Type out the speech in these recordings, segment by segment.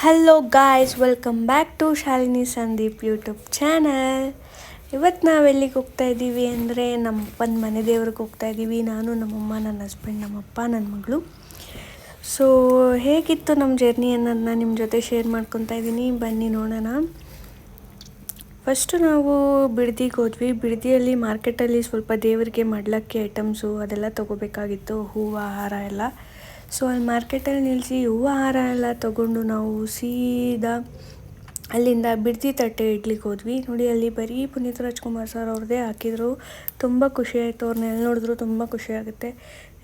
Hello guys welcome back to Shalini Sandeep YouTube channel ಇವತ್ತು ನಾವು ಎಲ್ಲಿಗೆ ಹೋಗ್ತಾ ಇದ್ದೀವಿ ಅಂದರೆ ನಮ್ಮಪ್ಪನ ಮನೆ ದೇವ್ರಿಗೆ ಹೋಗ್ತಾ ಇದ್ದೀವಿ ನಾನು, ನಮ್ಮಮ್ಮ, ನನ್ನ ಹಸ್ಬೆಂಡ್ ನಮ್ಮಪ್ಪ ನನ್ನ ಮಗಳು. ಸೊ ಹೇಗಿತ್ತು ನಮ್ಮ ಜರ್ನಿ ಅನ್ನೋದನ್ನ ನಿಮ್ಮ ಜೊತೆ ಶೇರ್ ಮಾಡ್ಕೊತಾ ಇದ್ದೀನಿ ಬನ್ನಿ ನೋಡೋಣ. ಫಸ್ಟು ನಾವು ಬಿಡದಿಗೆ ಹೋದ್ವಿ. ಬಿಡದಿಯಲ್ಲಿ ಮಾರ್ಕೆಟಲ್ಲಿ ಸ್ವಲ್ಪ ದೇವರಿಗೆ ಮಡ್ಲಕ್ಕಿ ಐಟಮ್ಸು ಅದೆಲ್ಲ ತೊಗೋಬೇಕಾಗಿತ್ತು. ಹೂವು ಆಹಾರ ಎಲ್ಲ. ಸೊ ಅಲ್ಲಿ ಮಾರ್ಕೆಟಲ್ಲಿ ನಿಲ್ಲಿಸಿ ಹೂವು ಹಾರ ಎಲ್ಲ ತೊಗೊಂಡು ನಾವು ಸೀದಾ ಅಲ್ಲಿಂದ ಬಿಡ್ತಿ ತಟ್ಟೆ ಇಡ್ಲಿಕ್ಕೆ ಹೋದ್ವಿ. ನೋಡಿ, ಅಲ್ಲಿ ಬರೀ ಪುನೀತ್ ರಾಜ್ಕುಮಾರ್ ಸರ್ ಅವ್ರದ್ದೇ ಹಾಕಿದ್ರು. ತುಂಬ ಖುಷಿ ಆಯಿತು ಅವ್ರನ್ನ ಎಲ್ಲಿ ನೋಡಿದ್ರು, ತುಂಬ ಖುಷಿ ಆಗುತ್ತೆ.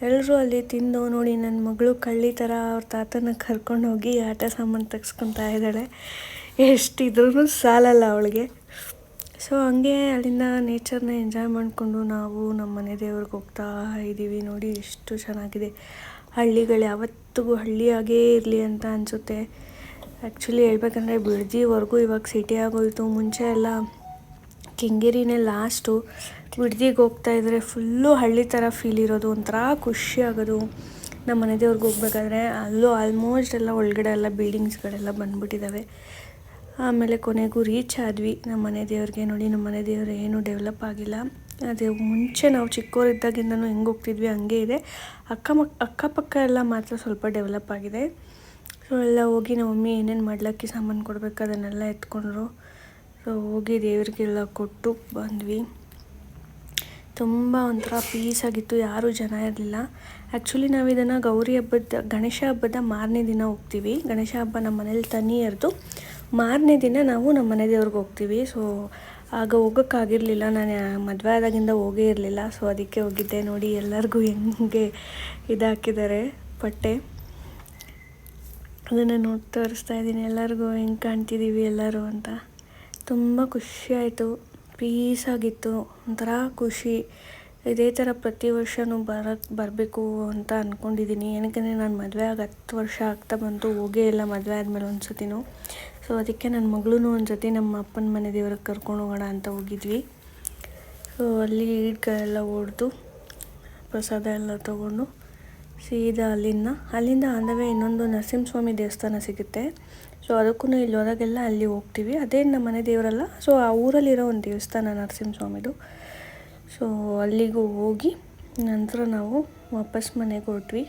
ಎಲ್ಲರೂ ಅಲ್ಲಿ ತಿಂದು ನೋಡಿ ನನ್ನ ಮಗಳು ಕಳ್ಳಿ ಥರ ಅವ್ರ ತಾತನ ಕರ್ಕೊಂಡು ಹೋಗಿ ಆಟ ಸಾಮಾನು ತೆಗ್ಸ್ಕೊತಾ ಇದ್ದಾಳೆ. ಎಷ್ಟಿದ್ರೂ ಸಾಲಲ್ಲ ಅವಳಿಗೆ. ಸೊ ಹಂಗೆ ಅಲ್ಲಿಂದ ನೇಚರ್ನ ಎಂಜಾಯ್ ಮಾಡಿಕೊಂಡು ನಾವು ನಮ್ಮ ಮನೆ ದೇವ್ರಿಗೆ ಹೋಗ್ತಾ ಇದ್ದೀವಿ ನೋಡಿ, ಎಷ್ಟು ಚೆನ್ನಾಗಿದೆ. ಹಳ್ಳಿಗಳು ಯಾವತ್ತಿಗೂ ಹಳ್ಳಿಯಾಗೇ ಇರಲಿ ಅಂತ ಅನಿಸುತ್ತೆ. ಆ್ಯಕ್ಚುಲಿ ಹೇಳ್ಬೇಕಂದ್ರೆ ಬಿಡ್ದಿವರೆಗೂ ಇವಾಗ ಸಿಟಿ ಆಗೋಯ್ತು. ಮುಂಚೆ ಎಲ್ಲ ಕೆಂಗೇರಿನೇ ಲಾಸ್ಟು ಬಿಡ್ದಿಗೆ ಹೋಗ್ತಾ ಇದ್ದರೆ ಫುಲ್ಲು ಹಳ್ಳಿ ಥರ ಫೀಲ್ ಇರೋದು. ಒಂಥರ ಖುಷಿ ಆಗೋದು. ನಮ್ಮ ಮನೆ ದೇವ್ರಿಗೆ ಹೋಗ್ಬೇಕಾದ್ರೆ ಅಲ್ಲೂ ಆಲ್ಮೋಸ್ಟ್ ಎಲ್ಲ ಒಳಗಡೆ ಎಲ್ಲ ಬಿಲ್ಡಿಂಗ್ಸ್ಗಳೆಲ್ಲ ಬಂದುಬಿಟ್ಟಿದ್ದಾವೆ ಆಮೇಲೆ ಕೊನೆಗೂ ರೀಚ್ ಆದ್ವಿ. ನಮ್ಮ ಮನೆ ದೇವ್ರಿಗೆ ನೋಡಿ ನಮ್ಮ ಮನೆ ದೇವ್ರು ಏನೂ ಡೆವಲಪ್ ಆಗಿಲ್ಲ. ಅದು, ಮುಂಚೆ ನಾವು ಚಿಕ್ಕವರಿದ್ದಾಗಿಂದನೂ ಹೆಂಗೆ ಹೋಗ್ತಿದ್ವಿ, ಹಂಗೆ ಇದೆ. ಅಕ್ಕಮಕ್ ಅಕ್ಕಪಕ್ಕ ಎಲ್ಲ ಮಾತ್ರ ಸ್ವಲ್ಪ ಡೆವಲಪ್ ಆಗಿದೆ. ಸೊ ಎಲ್ಲ ಹೋಗಿ ನಮ್ಮ ಮಮ್ಮಿ ಏನೇನು ಮಾಡ್ಲಕ್ಕಿ ಸಾಮಾನು ಕೊಡಬೇಕು, ಅದನ್ನೆಲ್ಲ ಎತ್ಕೊಂಡ್ರು. ಸೊ ಹೋಗಿ ದೇವರಿಗೆಲ್ಲ ಕೊಟ್ಟು ಬಂದ್ವಿ. ತುಂಬ ಒಂಥರ ಪೀಸಾಗಿತ್ತು ಯಾರೂ ಜನ ಇರಲಿಲ್ಲ. ಆ್ಯಕ್ಚುಲಿ ನಾವು ಇದನ್ನು ಗೌರಿ ಹಬ್ಬದ, ಗಣೇಶ ಹಬ್ಬದ ಮಾರನೇ ದಿನ ಹೋಗ್ತೀವಿ. ಗಣೇಶ ಹಬ್ಬ ನಮ್ಮ ಮನೇಲಿ ತನಿ ಎರೆದು ಮಾರನೇ ದಿನ ನಾವು ನಮ್ಮ ಮನೆ ದೇವ್ರಿಗೆ ಹೋಗ್ತೀವಿ. ಸೊ ಆಗ ಹೋಗೋಕ್ಕಾಗಿರಲಿಲ್ಲ. ನಾನು ಮದುವೆ ಆದಾಗಿಂದ ಹೋಗೇ ಇರಲಿಲ್ಲ. ಸೊ ಅದಕ್ಕೆ ಹೋಗಿದ್ದೆ ನೋಡಿ, ಎಲ್ಲರಿಗೂ ಹೆಂಗೆ ಇದಾಕಿದ್ದಾರೆ ಪಟ್ಟೆ ಅದನ್ನು ನೋಡಿ ತೋರಿಸ್ತಾ ಇದ್ದೀನಿ. ಎಲ್ಲರಿಗೂ ಹೆಂಗೆ ಕಾಣ್ತಿದ್ದೀವಿ ಎಲ್ಲರೂ ಅಂತ. ತುಂಬ ಖುಷಿ ಆಯಿತು. ಪೀಸಾಗಿತ್ತು ಒಂಥರ ಖುಷಿ. ಇದೇ ಥರ ಪ್ರತಿ ವರ್ಷವೂ ಬರಕ್ಕೆ ಬರಬೇಕು ಅಂತ ಅಂದ್ಕೊಂಡಿದ್ದೀನಿ ಏನಕ್ಕೆ ನಾನು ಮದುವೆ ಆಗಿ ಹತ್ತು ವರ್ಷ ಆಗ್ತಾ ಬಂತು. ಹೋಗೇ ಇಲ್ಲ ಮದುವೆ ಆದಮೇಲೆ ಒಂದು ಸೊ ಅದಕ್ಕೆ ನನ್ನ ಮಗಳೂ ಒಂದು ಜೊತೆ ನಮ್ಮ ಅಪ್ಪನ ಮನೆ ದೇವ್ರಿಗೆ ಕರ್ಕೊಂಡು ಹೋಗೋಣ ಅಂತ ಹೋಗಿದ್ವಿ. ಸೊ ಅಲ್ಲಿ ಈಡ್ಗಳೆಲ್ಲ ಹೊಡೆದು ಪ್ರಸಾದ ಎಲ್ಲ ತೊಗೊಂಡು ಸೀದಾ ಅಲ್ಲಿಂದ ಅಲ್ಲಿಂದ ಅಂದವೇ ಇನ್ನೊಂದು ನರಸಿಂಹಸ್ವಾಮಿ ದೇವಸ್ಥಾನ ಸಿಗುತ್ತೆ. ಸೊ ಅದಕ್ಕೂ ಇಲ್ಲಿ ಹೋದಾಗೆಲ್ಲ ಅಲ್ಲಿ ಹೋಗ್ತೀವಿ. ಅದೇ ನಮ್ಮ ಮನೆ ದೇವರಲ್ಲ. ಸೊ ಆ ಊರಲ್ಲಿರೋ ಒಂದು ದೇವಸ್ಥಾನ ನರಸಿಂಹಸ್ವಾಮಿದು. ಸೊ ಅಲ್ಲಿಗೂ ಹೋಗಿ ನಂತರ ನಾವು ವಾಪಸ್ ಮನೆಗೆ ಹೊರಟ್ವಿ.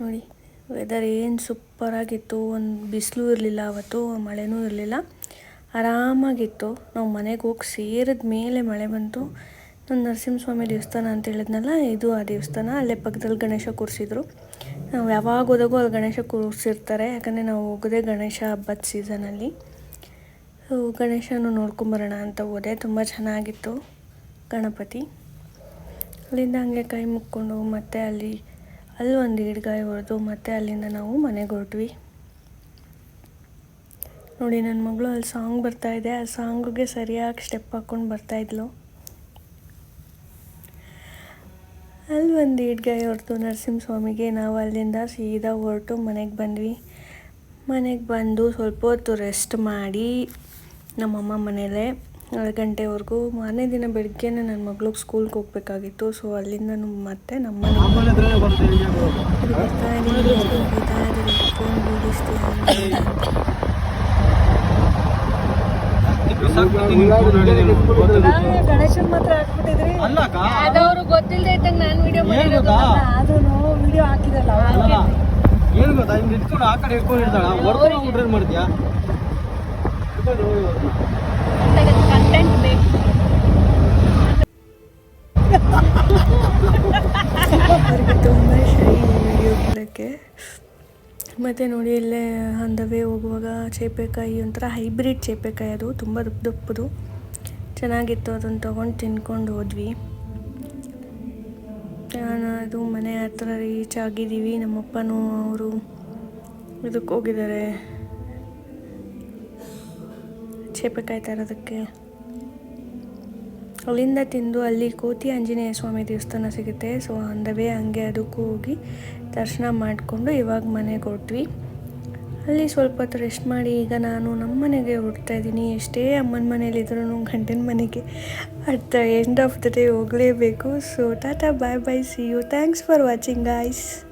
ನೋಡಿ. ವೆದರ್ ಏನು ಸೂಪರಾಗಿತ್ತು ಒಂದು ಬಿಸಿಲು ಇರಲಿಲ್ಲ ಅವತ್ತು, ಮಳೆನೂ ಇರಲಿಲ್ಲ. ಆರಾಮಾಗಿತ್ತು. ನಾವು ಮನೆಗೆ ಹೋಗಿ ಸೇರಿದ ಮೇಲೆ ಮಳೆ ಬಂತು. ನಾನು ನರಸಿಂಹಸ್ವಾಮಿ ದೇವಸ್ಥಾನ ಅಂತ ಹೇಳಿದ್ನಲ್ಲ, ಇದು ಆ ದೇವಸ್ಥಾನ. ಅಲ್ಲೇ ಪಕ್ಕದಲ್ಲಿ ಗಣೇಶ ಕೂರಿಸಿದ್ರು. ನಾವು ಯಾವಾಗ ಹೋದಾಗೂ ಅಲ್ಲಿ ಗಣೇಶ ಕೂರಿಸಿರ್ತಾರೆ. ಯಾಕಂದರೆ ನಾವು ಹೋಗೋದೇ ಗಣೇಶ ಹಬ್ಬದ ಸೀಸನಲ್ಲಿ ಗಣೇಶನೂ ನೋಡ್ಕೊಂಬರೋಣ ಅಂತ ಹೋದೆ. ತುಂಬ ಚೆನ್ನಾಗಿತ್ತು ಗಣಪತಿ. ಅಲ್ಲಿಂದ ಹಂಗೆ ಕೈ ಮುಕ್ಕೊಂಡು ಮತ್ತೆ ಅಲ್ಲಿ ಅಲ್ಲಿ ಒಂದು ಈಡ್ಗಾಯಿ ಹೊಡೆದು ಮತ್ತೆ ಅಲ್ಲಿಂದ ನಾವು ಮನೆಗೆ ಹೊರಟ್ವಿ. ನೋಡಿ ನನ್ನ ಮಗಳು ಅಲ್ಲಿ ಸಾಂಗ್ ಬರ್ತಾ ಇದೆ. ಆ ಸಾಂಗ್ಗೆ ಸರಿಯಾಗಿ ಸ್ಟೆಪ್ ಹಾಕ್ಕೊಂಡು ಬರ್ತಾಯಿದ್ಲು ಅಲ್ಲಿ ಒಂದು ಈಡ್ಗಾಯಿ ಹೊರತು ನರಸಿಂಹಸ್ವಾಮಿಗೆ ನಾವು ಅಲ್ಲಿಂದ ಸೀದಾ ಹೊರಟು ಮನೆಗೆ ಬಂದ್ವಿ. ಮನೆಗೆ ಬಂದು ಸ್ವಲ್ಪ ಹೊತ್ತು ರೆಸ್ಟ್ ಮಾಡಿ ನಮ್ಮಮ್ಮ ಮನೇಲೆ ಗಂಟೆವರೆಗೂ ಮಾರನೇ ದಿನ ಬೆಳಗ್ಗೆನೇ ನನ್ನ ಮಗಳಿಗೆ ಸ್ಕೂಲ್ಗೆ ಹೋಗ್ಬೇಕಾಗಿತ್ತು. ಸೊ ಅಲ್ಲಿಂದ ಮತ್ತೆ ನಮ್ಮ ಬರ್ತಾ ಗಣೇಶನ್ ಮಾತ್ರ ಹಾಕ್ಬಿಟ್ಟಿದ್ರಿ. ಅದವ್ರು ಗೊತ್ತಿಲ್ಲದೆ ಇದ್ದಂಗೆ ನಾನು ವಿಡಿಯೋ ಮಾಡಿರೋದು ಆದ್ರೂ ವಿಡಿಯೋ ಹಾಕಿದಲ್ಲ ಏನು ಗೊತ್ತಾ ಹಿಂಗೆ ಇಟ್ಕೊಂಡು ಆ ಕಡೆ ಇಟ್ಕೊಂಡಿರ್ತಾಳ. ಬಿಟ್ರೆ ಮಾಡ್ತೀಯಾ? ಕಂಟೆಂಟ್ ತುಂಬ ಮತ್ತು ನೋಡಿ, ಇಲ್ಲೇ ಹಂದವೇ ಹೋಗುವಾಗ ಚೇಪೆಕಾಯಿ ಒಂಥರ ಹೈಬ್ರಿಡ್ ಚೇಪೆಕಾಯಿ ಅದು. ತುಂಬ ದಪ್ಪ ದಪ್ಪದು. ಚೆನ್ನಾಗಿತ್ತು ಅದನ್ನು ತೊಗೊಂಡು ತಿನ್ಕೊಂಡು ಹೋದ್ವಿ. ಅದು ಮನೆ ಹತ್ರ ರೀಚ್ ಆಗಿದ್ದೀವಿ. ನಮ್ಮಪ್ಪನೂ ಅವರು ಇದಕ್ಕೆ ಹೋಗಿದ್ದಾರೆ. ಚೇಪೆಕಾಯಿ ತರೋದಕ್ಕೆ. ಅಲ್ಲಿಂದ ತಿಂದು ಅಲ್ಲಿ ಕೋತಿ ಆಂಜನೇಯ ಸ್ವಾಮಿ ದೇವಸ್ಥಾನ ಸಿಗುತ್ತೆ. ಸೊ ಅಂದವೇ ಹಂಗೆ ಅದಕ್ಕೂ ಹೋಗಿ ದರ್ಶನ ಮಾಡಿಕೊಂಡು ಇವಾಗ ಮನೆಗೆ ಹೊರಟ್ವಿ. ಅಲ್ಲಿ ಸ್ವಲ್ಪ ಹೊತ್ತು ರೆಸ್ಟ್ ಮಾಡಿ ಈಗ ನಾನು ನಮ್ಮ ಮನೆಗೆ ಹೊರಡ್ತಾ ಇದ್ದೀನಿ. ಎಷ್ಟೇ ಅಮ್ಮನ ಮನೇಲಿದ್ರೂ ಗಂಡನ ಮನೆಗೆ at the end of the day ಹೋಗಲೇಬೇಕು. So tata bye bye see you thanks for watching guys